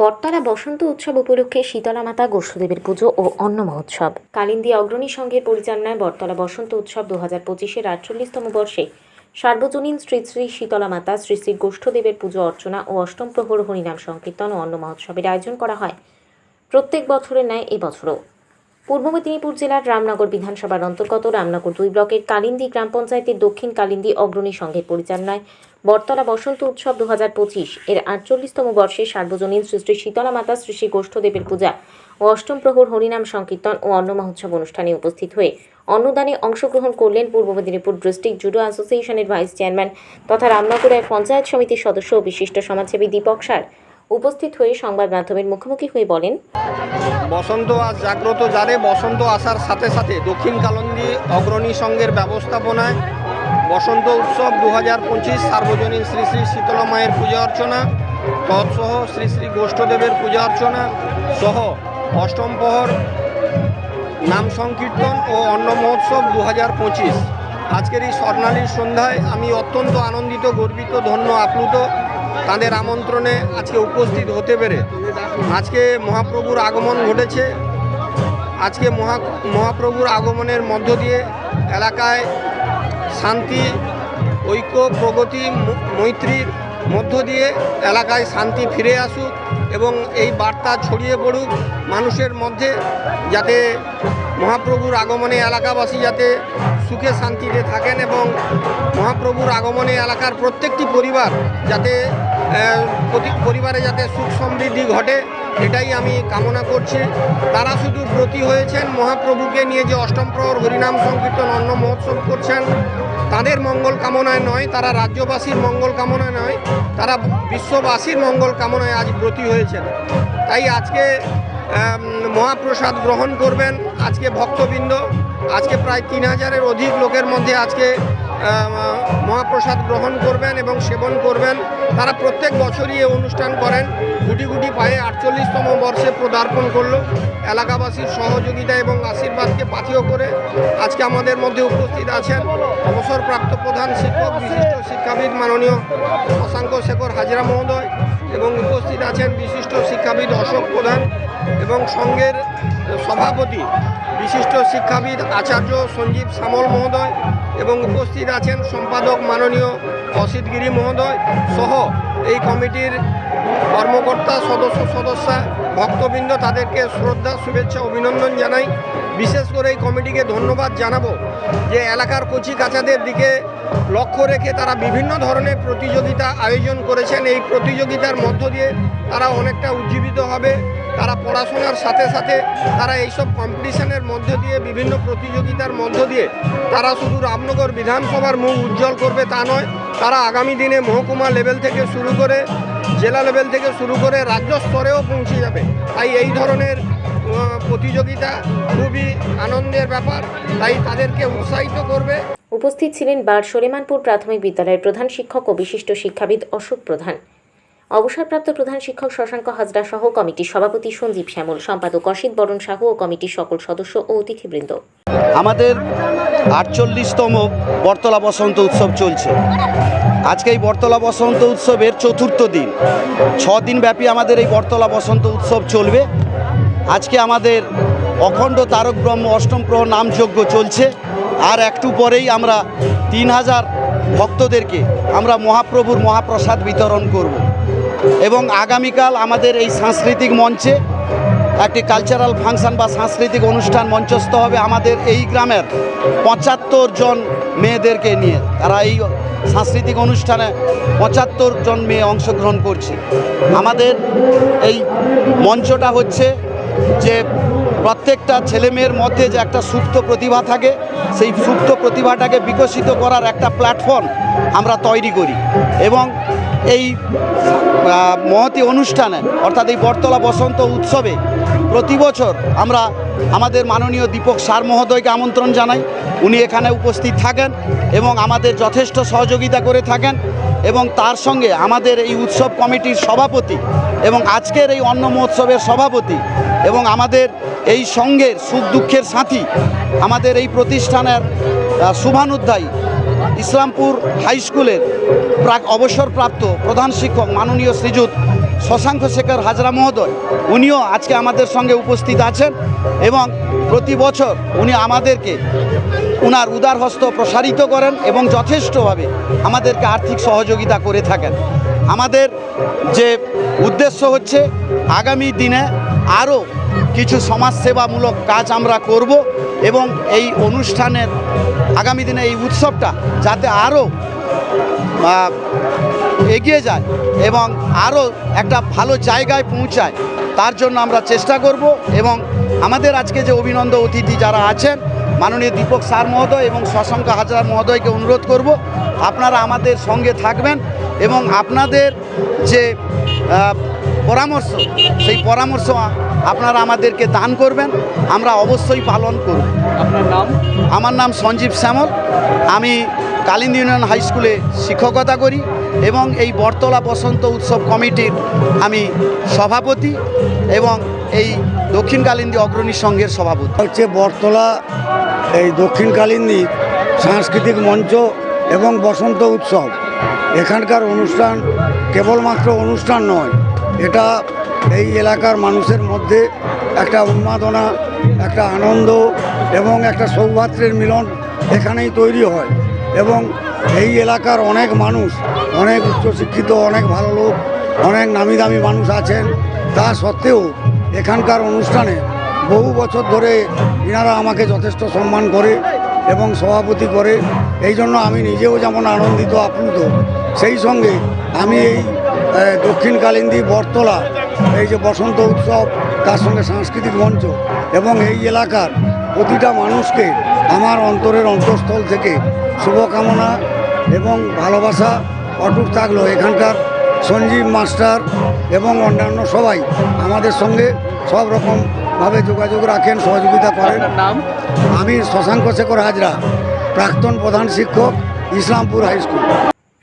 বটতলা বসন্ত উৎসব উপলক্ষে শীতলা মাতা, গোষ্ঠদেবের পুজো ও অন্ন মহোৎসব। কালিন্দী অগ্রণী সংঘের পরিচালনায় বটতলা বসন্ত উৎসব দু হাজার পঁচিশের আটচল্লিশতম বর্ষে সার্বজনীন শ্রী শ্রী শীতলা মাতা, শ্রী শ্রী গোষ্ঠদেবের পুজো অর্চনা ও অষ্টম প্রহর হরিনাম সংকীর্তন ও অন্ন মহোৎসবের আয়োজন করা হয়। প্রত্যেক বছরের ন্যায় এবছরও পূর্ব মেদিনীপুর জেলার রামনগর বিধানসভার অন্তর্গত রামনগর দুই ব্লকের কালিন্দী গ্রাম পঞ্চায়েতের দক্ষিণ কালিন্দী অগ্রণী সংঘের পরিচালনায় বটতলা বসন্ত উৎসব দু হাজার পঁচিশ এর আটচল্লিশতম বর্ষে সার্বজনীন শ্রী শ্রী শীতলা মাতা শ্রী শ্রী গোষ্ঠদেবের পূজা ও অষ্টম প্রহর হরিনাম সংকীর্তন ও অন্ন মহোৎসব অনুষ্ঠানে উপস্থিত হয়ে অন্নদানে অংশগ্রহণ করলেন পূর্ব মেদিনীপুর ডিস্ট্রিক্ট জুডো অ্যাসোসিয়েশনের ভাইস চেয়ারম্যান তথা রামনগরের পঞ্চায়েত সমিতির সদস্য ও বিশিষ্ট সমাজসেবী দীপক সার। উপস্থিত হয়ে সংবাদ মাধ্যমের মুখোমুখি হয়ে বলেন, বসন্ত আজ জাগ্রত জারে বসন্ত আসার সাথে সাথে দক্ষিণ কালন্দি অগ্রণী সংঘের ব্যবস্থাপনায় বসন্ত উৎসব দু হাজার পঁচিশ সার্বজনীন শ্রী শ্রী শীতলা মায়ের পূজা অর্চনা, তৎসহ শ্রী শ্রী গোষ্ঠদেবের পূজা অর্চনা সহ অষ্টম প্রহর, নাম সংকীর্তন ও অন্ন মহোৎসব দু হাজার পঁচিশ। আজকের এই স্বর্ণালীর সন্ধ্যায় আমি অত্যন্ত আনন্দিত, গর্বিত, ধন্য, আপ্লুত তাদের আমন্ত্রণে আজকে উপস্থিত হতে পেরে আজকে মহাপ্রভুর আগমন ঘটেছে। আজকে মহা, মহাপ্রভুর আগমনের মধ্য দিয়ে এলাকায় শান্তি, ঐক্য, প্রগতি মৈত্রীর মধ্য দিয়ে এলাকায় শান্তি ফিরে আসুক এবং এই বার্তা ছড়িয়ে পড়ুক মানুষের মধ্যে যাতে মহাপ্রভুর আগমনে এলাকাবাসী যাতে সুখে শান্তিতে থাকেন এবং মহাপ্রভুর আগমনে এলাকার প্রত্যেকটি পরিবার যাতে প্রতি পরিবারে যাতে সুখ সমৃদ্ধি ঘটে, এটাই আমি কামনা করছি। তারা শুধু ব্রতী হয়েছেন, মহাপ্রভুকে নিয়ে যে অষ্টম প্রহর হরিনাম সংকীর্তন, অন্ন মহোৎসব করছেন, তাদের মঙ্গল কামনায় নয়, তারা রাজ্যবাসীর মঙ্গল কামনায় নয়, তারা বিশ্ববাসীর মঙ্গল কামনায় আজ ব্রতী হয়েছেন। তাই আজকে মহাপ্রসাদ গ্রহণ করবেন, আজকে ভক্তবৃন্দ আজকে প্রায় তিন হাজারের অধিক লোকের মধ্যে আজকে মহাপ্রসাদ গ্রহণ করবেন এবং সেবন করবেন। তারা প্রত্যেক বছরই এই অনুষ্ঠান করেন। গুটি গুটি পায়ে আটচল্লিশতম বর্ষে পদার্পণ করল। এলাকাবাসীর সহযোগিতা এবং আশীর্বাদকে পাথেয় করে আজকে আমাদের মধ্যে উপস্থিত আছেন অবসরপ্রাপ্ত প্রধান শিক্ষক, বিশিষ্ট শিক্ষাবিদ মাননীয় শশাঙ্ক শেখর হাজরা মহোদয় এবং উপস্থিত আছেন বিশিষ্ট শিক্ষাবিদ অশোক প্রধান এবং সংঘের সভাপতি, বিশিষ্ট শিক্ষাবিদ আচার্য সঞ্জীব সামল মহোদয় এবং উপস্থিত আছেন সম্পাদক মাননীয় অসিত গিরি মহোদয় সহ এই কমিটির কর্মকর্তা সদস্য সদস্যা, ভক্তবৃন্দ তাদেরকে শ্রদ্ধা, শুভেচ্ছা, অভিনন্দন জানাই। বিশেষ করে এই কমিটিকে ধন্যবাদ জানাব যে এলাকার কচি কাচাদের দিকে লক্ষ্য রেখে তারা বিভিন্ন ধরনের প্রতিযোগিতা আয়োজন করেছেন। এই প্রতিযোগিতার মধ্য দিয়ে তারা অনেকটা উজ্জীবিত হবে। তারা পড়াশোনার সাথে সাথে তারা এইসব কম্পিটিশনের মধ্য দিয়ে, বিভিন্ন প্রতিযোগিতার মধ্য দিয়ে তারা শুধু রামনগর বিধানসভার মুখ উজ্জ্বল করবে তা নয়, তারা আগামী দিনে মহকুমা লেভেল থেকে শুরু করে, জেলা লেভেল থেকে শুরু করে রাজ্য স্তরেও পৌঁছে যাবে। তাই এই ধরনের প্রতিযোগিতা খুবই আনন্দের ব্যাপার, তাই তাদেরকে উৎসাহিত করবে। উপস্থিত ছিলেন বার সলেমানপুর প্রাথমিক বিদ্যালয়ের প্রধান শিক্ষক ও বিশিষ্ট শিক্ষাবিদ অশোক প্রধান। অবসরপ্রাপ্ত প্রধান শিক্ষক শশাঙ্ক হাজরা সহ কমিটির সভাপতি সঞ্জীব শ্যামল, সম্পাদক অসিত বরণ সাহু ও কমিটির সকল সদস্য ও অতিথিবৃন্দ। আমাদের আটচল্লিশতম বর্তলা বসন্ত উৎসব চলছে। আজকে এই বর্তলা বসন্ত উৎসবের চতুর্থ দিন। ছ দিন ব্যাপী আমাদের এই বর্তলা বসন্ত উৎসব চলবে। আজকে আমাদের অখণ্ড তারক ব্রহ্ম অষ্টম প্রহর নামযজ্ঞ চলছে। আর একটু পরেই আমরা তিন হাজার ভক্তদেরকে আমরা মহাপ্রভুর মহাপ্রসাদ বিতরণ করব। এবং আগামীকাল আমাদের এই সাংস্কৃতিক মঞ্চে একটি কালচারাল ফাংশন বা সাংস্কৃতিক অনুষ্ঠান মঞ্চস্থ হবে আমাদের এই গ্রামের পঁচাত্তর জন মেয়েদেরকে নিয়ে। তারা এই সাংস্কৃতিক অনুষ্ঠানে পঁচাত্তর জন মেয়ে অংশগ্রহণ করছে। আমাদের এই মঞ্চটা হচ্ছে যে প্রত্যেকটা ছেলে মেয়ের মধ্যে যে একটা সুপ্ত প্রতিভা থাকে, সেই সুপ্ত প্রতিভাটাকে বিকশিত করার একটা প্ল্যাটফর্ম আমরা তৈরি করি। এবং এই মহতি অনুষ্ঠানে, অর্থাৎ এই বটতলা বসন্ত উৎসবে প্রতি বছর আমরা আমাদের মাননীয় দীপক সার মহোদয়কে আমন্ত্রণ জানাই। উনি এখানে উপস্থিত থাকেন এবং আমাদের যথেষ্ট সহযোগিতা করে থাকেন এবং তার সঙ্গে আমাদের এই উৎসব কমিটির সভাপতি এবং আজকের এই অন্ন মহোৎসবের সভাপতি এবং আমাদের এই সঙ্গের সুখ দুঃখের সাথী, আমাদের এই প্রতিষ্ঠানের শুভানুধ্যায়ী ইসলামপুর হাই স্কুলের প্রাক অবসরপ্রাপ্ত প্রধান শিক্ষক মাননীয় শ্রীযুত শশাঙ্ক শেখর হাজরা মহোদয়, উনিও আজকে আমাদের সঙ্গে উপস্থিত আছেন এবং প্রতি বছর উনি আমাদেরকে উনার উদার হস্ত প্রসারিত করেন এবং যথেষ্টভাবে আমাদেরকে আর্থিক সহযোগিতা করে থাকেন। আমাদের যে উদ্দেশ্য হচ্ছে, আগামী দিনে আরও কিছু সমাজসেবামূলক কাজ আমরা করব। এবং এই অনুষ্ঠানের আগামী দিনে এই উৎসবটা যাতে আরও এগিয়ে যায় এবং আরও একটা ভালো জায়গায় পৌঁছায়, তার জন্য আমরা চেষ্টা করব এবং আমাদের আজকে যে অভিনন্দ অতিথি যারা আছেন, মাননীয় দীপক স্যার মহোদয় এবং শশাঙ্ক হাজরা মহোদয়কে অনুরোধ করব, আপনারা আমাদের সঙ্গে থাকবেন এবং আপনাদের যে পরামর্শ, সেই পরামর্শ আপনারা আমাদেরকে দান করবেন আমরা অবশ্যই পালন করব। আপনার নাম? আমার নাম সঞ্জীব শ্যামল। আমি কালিন্দ ইউনিয়ন হাই স্কুলে শিক্ষকতা করি এবং এই বটতলা বসন্ত উৎসব কমিটির আমি সভাপতি এবং এই দক্ষিণ কালিন্দি অগ্রণী সংঘের সভাপতি। হচ্ছে বটতলা এই দক্ষিণ কালিন্দী সাংস্কৃতিক মঞ্চ এবং বসন্ত উৎসব। এখানকার অনুষ্ঠান কেবলমাত্র অনুষ্ঠান নয় এটা এই এলাকার মানুষের মধ্যে একটা উন্মাদনা, একটা আনন্দ এবং একটা সৌভাত্রের মিলন এখানেই তৈরি হয় এবং এই এলাকার অনেক মানুষ, অনেক উচ্চশিক্ষিত, অনেক ভালো লোক, অনেক নামি দামি মানুষ আছেন। তা সত্ত্বেও এখানকার অনুষ্ঠানে বহু বছর ধরে ইনারা আমাকে যথেষ্ট সম্মান করে এবং সভাপতি করে। এই জন্য আমি নিজেও যেমন আনন্দিত, আপ্লুত, সেই সঙ্গে আমি এই দক্ষিণ কালিন্দী বটতলা এই যে বসন্ত উৎসব তার সঙ্গে সাংস্কৃতিক মঞ্চ এবং এই এলাকার প্রতিটা মানুষকে আমার অন্তরের অন্তঃস্থল থেকে শুভকামনা এবং ভালোবাসা অটুট থাকল এখানকার সঞ্জীব মাস্টার এবং অন্যান্য সবাই আমাদের সঙ্গে সব রকমভাবে যোগাযোগ রাখেন সহযোগিতা করেন। নাম? আমি শশাঙ্ক শেখর হাজরা প্রাক্তন প্রধান শিক্ষক ইসলামপুর হাই স্কুল।